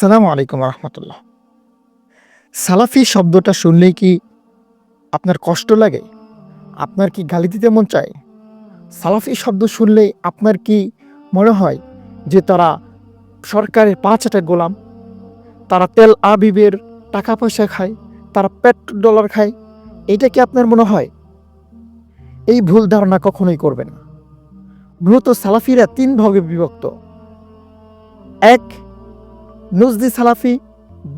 আসসালামু আলাইকুম রহমতুল্লাহ। সালাফি শব্দটা শুনলেই কি আপনার কষ্ট লাগে? আপনার কি গালি দিতে মন চায়? সালাফি শব্দ শুনলে আপনার কি মনে হয় যে তারা সরকারের পাঁচ আটা গোলাম? তারা তেল আবিবের টাকা পয়সা খায়, তারা পেট্রোল ডলার খায়, এটা কি আপনার মনে হয়? এই ভুল ধারণা কখনোই করবেন না। মূলত সালাফিরা তিন ভাগে বিভক্ত। এক নজদি সালাফি,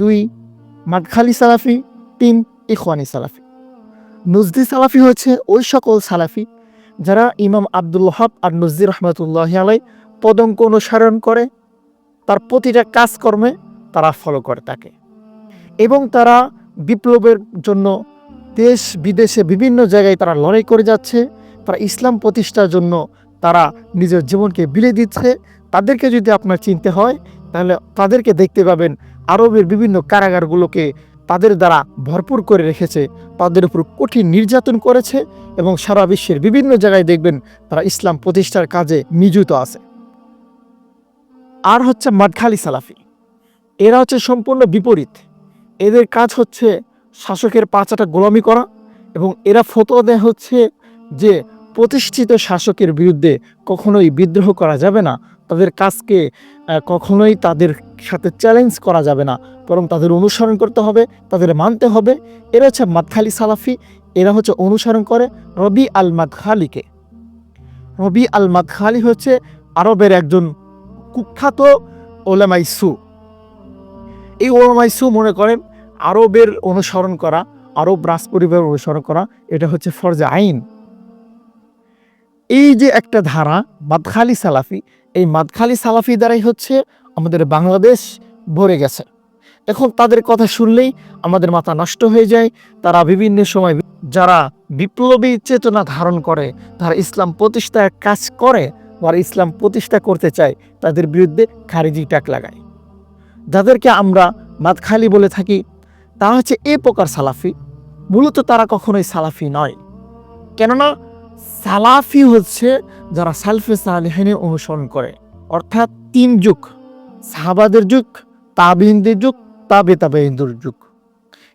দুই মাদখালি সালাফি, তিন, ইখওয়ানি সালাফি। নজদি সালাফি হচ্ছে ওই সকল সালাফি যারা ইমাম আব্দুল হক আর নজদি রহমতুল্লাহ আলাই পদঙ্ক অনুসরণ করে, তার প্রতিটা কাজকর্মে তারা ফলো করে তাকে এবং তারা বিপ্লবের জন্য দেশ বিদেশে বিভিন্ন জায়গায় তারা লড়াই করে যাচ্ছে, তারা ইসলাম প্রতিষ্ঠার জন্য তারা নিজের জীবনকে বিলে দিচ্ছে। তাদেরকে যদি আপনার চিনতে হয় তাহলে তাদেরকে দেখতে পাবেন আরবের বিভিন্ন কারাগারগুলোকে তাদের দ্বারা ভরপুর করে রেখেছে, তাদের উপর কঠিন নির্যাতন করেছে এবং সারা বিশ্বের বিভিন্ন জায়গায় দেখবেন তারা ইসলাম প্রতিষ্ঠার কাজে নিযুত আছে। আর হচ্ছে মাদখালি সালাফি। এরা হচ্ছে সম্পূর্ণ বিপরীত। এদের কাজ হচ্ছে শাসকের পাঁচাটা গোলামি করা এবং এরা ফতোয়া দেয় হচ্ছে যে প্রতিষ্ঠিত শাসকের বিরুদ্ধে কখনোই বিদ্রোহ করা যাবে না। তাদের কাজকে কখনোই তাদের সাথে চ্যালেঞ্জ করা যাবে না। বরং তাদের অনুসরণ করতে হবে, তাদের মানতে হবে। এরা হচ্ছে মাদখালি সালাফি, এরা হচ্ছে অনুসরণ করে রবি আল মাদখালিকে। রবি আল মাদখালি হচ্ছে আরবের একজন কুখ্যাত ওলামাইসু এই ওলামাইসু মনে করেন আরবের অনুসরণ করা, আরব রাজ পরিবারের অনুসরণ করা, এটা হচ্ছে ফরজে আইন। এই যে একটা ধারা, মাদখালি সালাফি, এই মাদখালি সালাফি দ্বারাই হচ্ছে আমাদের বাংলাদেশ ভরে গেছে। এখন তাদের কথা শুনলেই আমাদের মাথা নষ্ট হয়ে যায়। তারা বিভিন্ন সময় যারা বিপ্লবী চেতনা ধারণ করে, তারা ইসলাম প্রতিষ্ঠার কাজ করে বা ইসলাম প্রতিষ্ঠা করতে চায়, তাদের বিরুদ্ধে খারিজি টাক লাগায়। যাদেরকে আমরা মাদখালি বলে থাকি, তারা হচ্ছে এ প্রকার সালাফি। মূলত তারা কখনোই সালাফি নয়। কেননা সালাফি হচ্ছে যারা সালফে সালেহিনের অনুসরণ করে। অর্থাৎ তিন যুগ, সাহাবাদের যুগ তাবিনদের যুগ, তাবে তাবেইনদের যুগ।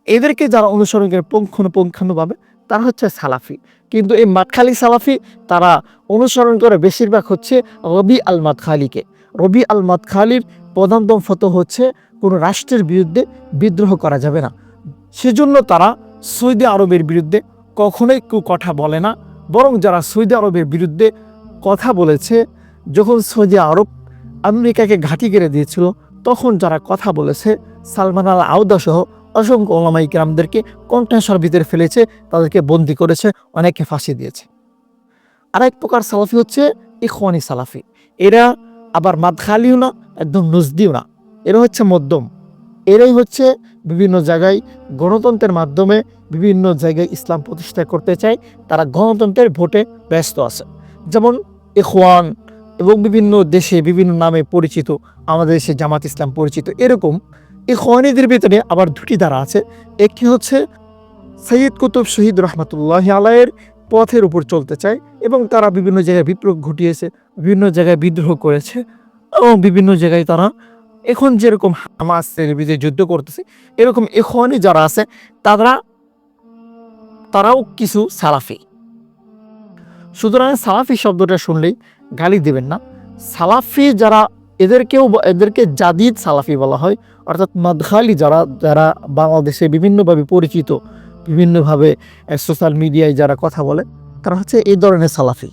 এদেরকে যারা অনুসরণ করে পুঙ্খানুপুঙ্খানুভাবে, তারা হচ্ছে সালাফি। কিন্তু এই মাতখালি সালাফি, তারা অনুসরণ করে বেশিরভাগ হচ্ছে রবি আল মাতখালিকে রবি আল মাতখালির প্রধানতম ফত হচ্ছে, কোনো রাষ্ট্রের বিরুদ্ধে বিদ্রোহ করা যাবে না। সেজন্য তারা সৌদি আরবের বিরুদ্ধে কখনোই কেউ কথা বলে না বরং যারা সৌদি আরবের বিরুদ্ধে কথা বলেছে, যখন সৌদি আরব আমেরিকাকে ঘাঁটি কেড়ে দিয়েছিল, তখন যারা কথা বলেছে, সালমান আল আউদা সহ অসংখ্য ওলামাই গ্রামদেরকে কণ্ঠাসর ভিতরে ফেলেছে, তাদেরকে বন্দি করেছে অনেকে ফাঁসি দিয়েছে। আরেক প্রকার সালাফি হচ্ছে ইখওয়ানি সালাফি। এরা আবার মাদখালিও না, একদম নজদিও না। এরা হচ্ছে মধ্যম। এরাই হচ্ছে বিভিন্ন জায়গায় গণতন্ত্রের মাধ্যমে বিভিন্ন জায়গায় ইসলাম প্রতিষ্ঠা করতে চায়, তারা গণতন্ত্রের ভোটে ব্যস্ত আছে। যেমন ইখওয়ান এবং বিভিন্ন দেশে বিভিন্ন নামে পরিচিত, আমাদের দেশে জামাত ইসলাম পরিচিত, এরকম ইখওয়ানিদের ভিতরে আবার দুটি ধারা আছে। একটি হচ্ছে সৈয়দ কুতুব শহীদ রহমতুল্লাহ আলাইয়ের পথের উপর চলতে চায় এবং তারা বিভিন্ন জায়গায় বিপ্লব ঘটিয়েছে, বিভিন্ন জায়গায় বিদ্রোহ করেছে এবং বিভিন্ন জায়গায় তারা এখন যেরকম হামাসের বিরুদ্ধে যুদ্ধ করতেছে, এরকম এখনই যারা আছে, তারা, তারাও কিছু সালাফি। সুতরাং সালাফি শব্দটা শুনলেই গালি দেবেন না। সালাফি যারা, এদেরকেও এদেরকে জাদিদ সালাফি বলা হয়, অর্থাৎ মাদখালি যারা যারা বাংলাদেশে বিভিন্নভাবে পরিচিত, বিভিন্নভাবে সোশ্যাল মিডিয়ায় যারা কথা বলে, তারা হচ্ছে এই ধরনের সালাফি।